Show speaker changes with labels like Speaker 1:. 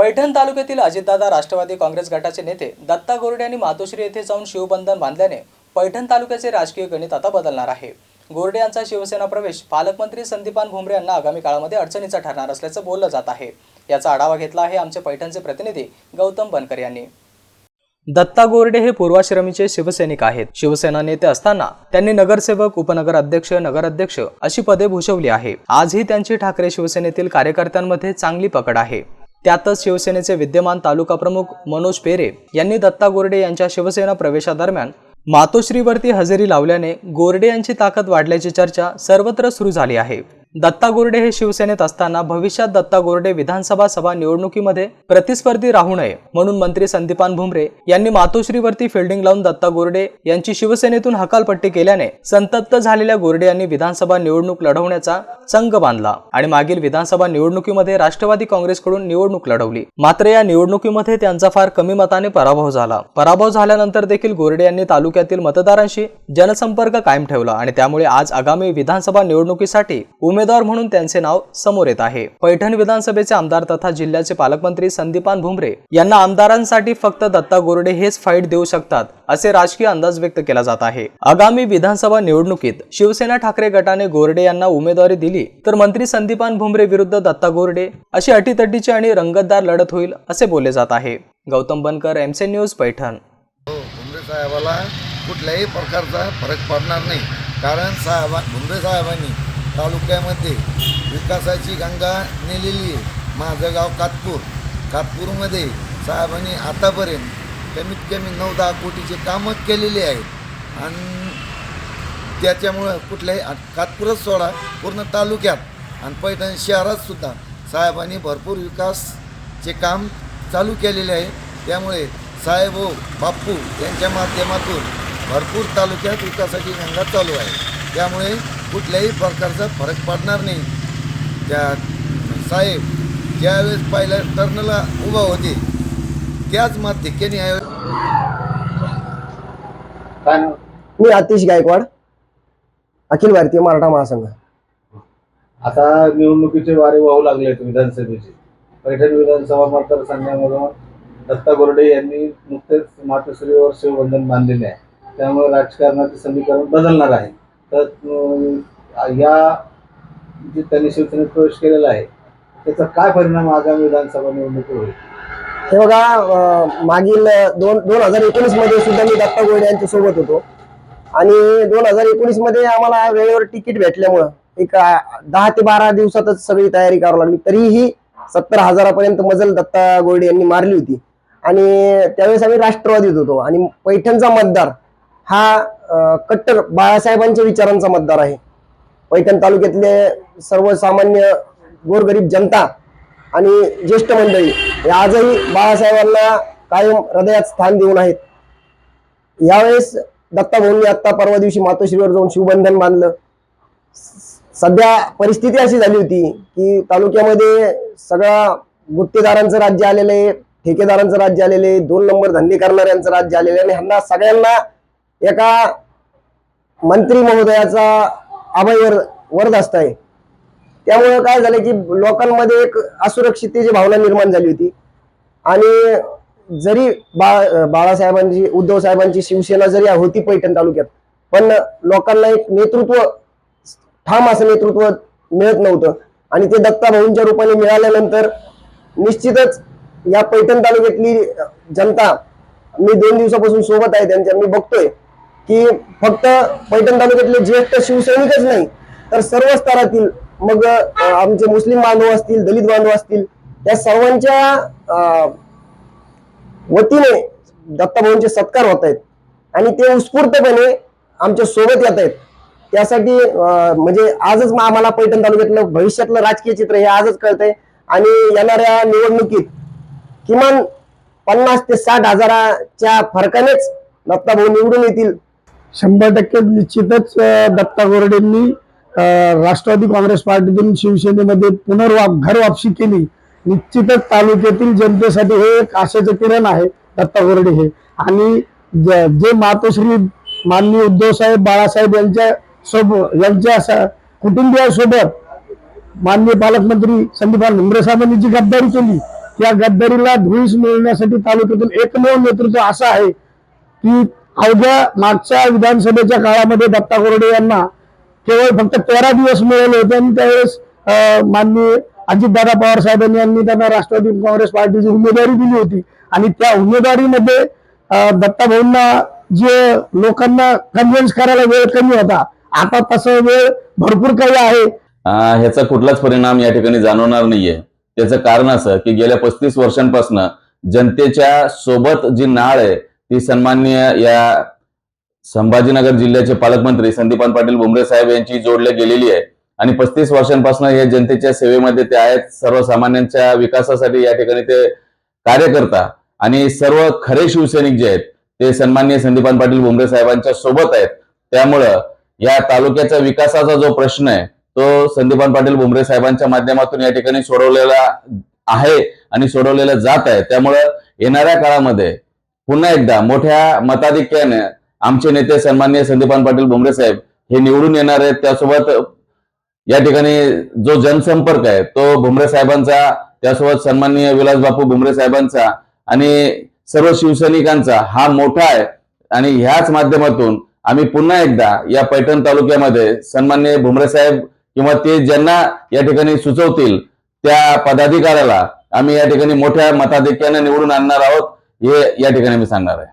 Speaker 1: पैठण तालुक्यातील अजितदादा राष्ट्रवादी काँग्रेस गटाचे नेते दत्ता गोरडे यांनी मातोश्री येथे जाऊन शिवबंधन बांधल्याने पैठण तालुक्याचे राजकीय गणित आता बदलणार आहे. गोरडे यांचा शिवसेना प्रवेश पालकमंत्री संदीपान भुमरे यांना आगामी काळामध्ये अडचणीचा ठरणार असल्याचं बोललं जात आहे. याचा आढावा घेतला आहे आमचे पैठणचे प्रतिनिधी गौतम बनकर यांनी. दत्ता गोरडे हे पूर्वाश्रमीचे शिवसैनिक आहेत. शिवसेना नेते असताना त्यांनी नगरसेवक उपनगर अध्यक्ष नगराध्यक्ष अशी पदे भूषवली आहे. आजही त्यांची ठाकरे शिवसेनेतील कार्यकर्त्यांमध्ये चांगली पकड आहे. त्यातच शिवसेनेचे विद्यमान तालुका प्रमुख मनोज पेरे यांनी दत्ता गोरडे यांच्या शिवसेना प्रवेशादरम्यान मातोश्रीवरती हजेरी लावल्याने गोरडे यांची ताकद वाढल्याची चर्चा सर्वत्र सुरू झाली आहे. दत्ता गोरडे हे शिवसेनेत असताना भविष्यात दत्ता गोरडे विधानसभा सभा निवडणुकीमध्ये प्रतिस्पर्धी राहू नये म्हणून मंत्री संदीपान भुमरे यांनी मातोश्रीवरती फिल्डिंग लावून दत्ता गोरडे यांची शिवसेनेतून हकालपट्टी केल्याने संतप्त झालेल्या गोरडे यांनी विधानसभा निवडणूक लढवण्याचा चंग बांधला आणि मागील विधानसभा निवडणुकीमध्ये राष्ट्रवादी काँग्रेसकडून निवडणूक लढवली. मात्र या निवडणुकीमध्ये त्यांचा फार कमी मताने पराभव झाला. पराभव झाल्यानंतर देखील गोरडे यांनी तालुक्यातील मतदारांशी जनसंपर्क कायम ठेवला आणि त्यामुळे आज आगामी विधानसभा निवडणुकीसाठी उमेदवार उमेदवार म्हणून त्यांचे नाव समोर येत आहे. पैठण विधानसभेचे आमदार तथा जिल्ह्याचे पालकमंत्री संदीपान भुमरे यांना आमदारांसाठी फक्त दत्ता गोरडे हेच फाईट देऊ शकतात असे राजकीय अंदाज व्यक्त केला जात आहे. आगामी विधानसभा निवडणुकीत शिवसेना ठाकरे गटाने गोरडे यांना उमेदवारी दिली तर मंत्री संदीपान भुमरे विरुद्ध दत्ता गोरडे अशी अटीतटीची आणि रंगतदार लढत होईल असे बोलले जात आहे. गौतम बनकर एमसे न्यूज पैठण.
Speaker 2: हो, भुमरे साहेबाला कुठल्याही प्रकारचा फरक पडणार नाही कारण साहेबा भुमरे साहेबांनी तालुक्यामध्ये विकासाची गंगा नेलेली आहे. माझं गाव कातपूर. कातपूरमध्ये साहेबांनी आतापर्यंत कमीत कमी नऊ दहा कोटीचे कामं केलेली आहेत. आणि त्याच्यामुळं कुठल्याही कातपूरच सोडा पूर्ण तालुक्यात. आणि पैठण शहरात सुद्धा साहेबांनी भरपूर विकासचे काम चालू केलेले आहे. त्यामुळे साहेब हो बाप्पू यांच्या माध्यमातून भरपूर तालुक्यात विकासाची गंगा चालू आहे. त्यामुळे कुठल्याही प्रकारचा फरक पडणार नाही. त्या साहेब ज्यावेळेस पहिल्या टर्नला उभा होते त्याच माध्यक्याने यावेळेस
Speaker 3: मी आतिश गायकवाड अखिल भारतीय मराठा महासंघ.
Speaker 4: आता निवडणुकीचे वारे वाहू लागले आहेत विधानसभेचे. पैठण विधानसभा मतदारसंघामधून दत्ता गोरडे यांनी नुकतेच मातोश्रीवर शिवबंधन बांधलेले आहे. त्यामुळे राजकारणाचे समीकरण बदलणार आहे. तर या जे त्यांनी शिवसेनेत प्रवेश केलेला आहे त्याचा काय परिणाम आगामी विधानसभा निवडणुकीवर होईल?
Speaker 3: हे बघा मागील दोन दोन हजार एकोणीसमध्ये सुद्धा मी दत्ता गोडे यांच्या सोबत होतो. आणि दोन हजार एकोणीसमध्ये आम्हाला वेळेवर तिकीट भेटल्यामुळं एक दहा ते बारा दिवसातच सगळी तयारी करावी लागली. तरीही सत्तर हजारापर्यंत मजल दत्ता गोडे यांनी मारली होती. आणि त्यावेळेस आम्ही राष्ट्रवादीत होतो. आणि पैठणचा मतदार हा कट्टर बाळासाहेबांच्या विचारांचा मतदार आहे. पैठण तालुक्यातले सर्वसामान्य गोरगरीब जनता आणि ज्येष्ठ मंडळी हे आजही बाळासाहेबांना कायम हृदयात स्थान देऊन आहेत. यावेळेस दत्ताभाऊंनी आत्ता परवा दिवशी मातोश्रीवर जाऊन शिवबंधन बांधलं. स- सध्या परिस्थिती अशी झाली होती की तालुक्यामध्ये सगळा गुत्तेदारांचं राज्य आलेलं आहे ठेकेदारांचं राज्य आलेलं आहे दोन नंबर धंदे करणाऱ्यांचं राज्य आलेलं आहे आणि ह्यांना सगळ्यांना एका मंत्री महोदयाचा अभयवर वरदास्त आहे त्यामुळे काय झालं की लोकांमध्ये एक असुरक्षिततेची भावना निर्माण झाली होती. आणि जरी बा बाळासाहेबांची उद्धव साहेबांची शिवसेना जरी होती पैठण तालुक्यात पण लोकांना एक नेतृत्व ठाम असं नेतृत्व मिळत नव्हतं. आणि ते दत्ता भाऊंच्या रूपाने मिळाल्यानंतर निश्चितच या पैठण तालुक्यातली जनता मी दोन दिवसापासून सोबत आहे त्यांच्या मी बघतोय. की फक्त पैठण तालुक्यातले ज्येष्ठ शिवसैनिकच नाही तर सर्व स्तरातील मग आमचे मुस्लिम बांधव असतील दलित बांधव असतील या सर्वांच्या वतीने दत्ताभाऊंचे सत्कार होत आहेत. आणि ते उत्स्फूर्तपणे आमच्यासोबत येत आहेत. त्यासाठी म्हणजे आजच आम्हाला पैठण तालुक्यातलं भविष्यातलं राजकीय चित्र हे आजच कळतंय. आणि येणाऱ्या निवडणुकीत किमान पन्नास ते साठ हजाराच्या फरकानेच दत्ताभाऊ निवडून येतील.
Speaker 5: शंभर टक्के निश्चितच दत्ता गोरडेंनी राष्ट्रवादी काँग्रेस पार्टीतून शिवसेनेमध्ये पुनर्वाप घरवापशी केली. निश्चितच तालुक्यातील जनतेसाठी हे एक आशेचं किरण आहे दत्ता गोरडे हे. आणि ज- जे मातोश्री माननीय उद्धवसाहेब बाळासाहेब यांच्या सोबत यांच्या कुटुंबियासोबत माननीय पालकमंत्री संदीपान भुमरे साहेबांनी जी गद्दारी केली त्या गद्दारीला धुळीस मिळण्यासाठी तालुक्यातून एकमेव नेतृत्व असं आहे की अवघ्या मागच्या विधानसभेच्या काळामध्ये दत्ता कोरडे यांना केवळ फक्त तेरा दिवस मिळाले होते आणि त्यावेळेस अं, माननीय अजितदादा पवार साहेबांनी यांनी त्यांना राष्ट्रवादी काँग्रेस पार्टीची उमेदवारी दिली होती. आणि त्या उमेदवारीमध्ये दत्ताभाऊंना दत्ता भाऊंना जे लोकांना कन्व्हिन्स करायला वेळ कमी होता आता तसं वेळ भरपूर काही आहे.
Speaker 6: ह्याचा कुठलाच परिणाम या ठिकाणी जाणवणार नाहीये. त्याचं कारण असं की गेल्या पस्तीस वर्षांपासून जनतेच्या सोबत जी नाळ आहे ती सन्माननीय या संभाजीनगर जिल्ह्याचे पालकमंत्री संदीपान पाटील बुमरे साहेब यांची जोडल्या गेलेली आहे. आणि पस्तीस वर्षांपासून या जनतेच्या सेवेमध्ये ते आहेत. सर्वसामान्यांच्या विकासासाठी या ठिकाणी ते कार्य करता. आणि सर्व खरे शिवसैनिक जे आहेत ते सन्माननीय संदीपान पाटील बुमरे साहेबांच्या सोबत आहेत. त्यामुळं या तालुक्याचा विकासाचा जो प्रश्न आहे तो संदीपान पाटील बुमरे साहेबांच्या माध्यमातून या ठिकाणी सोडवलेला आहे आणि सोडवलेला जात आहे. त्यामुळं येणाऱ्या काळामध्ये पुन्हा एकदा मोठ्या मताधिक्याने आमचे नेते सन्माननीय संदीपान पाटील भुमरे साहेब हे निवडून येणार आहेत. त्यासोबत या ठिकाणी जो जनसंपर्क आहे तो भुमरे साहेबांचा त्यासोबत सन्माननीय विलास बापू भुमरे साहेबांचा आणि सर्व शिवसैनिकांचा हा मोठा आहे. आणि ह्याच माध्यमातून आम्ही पुन्हा एकदा या पैठण तालुक्यामध्ये सन्माननीय भुमरे साहेब किंवा ते ज्यांना या ठिकाणी सुचवतील त्या पदाधिकाऱ्याला आम्ही या ठिकाणी मोठ्या मताधिक्याने निवडून आणणार आहोत. हे या ठिकाणी मी सांगणार आहे.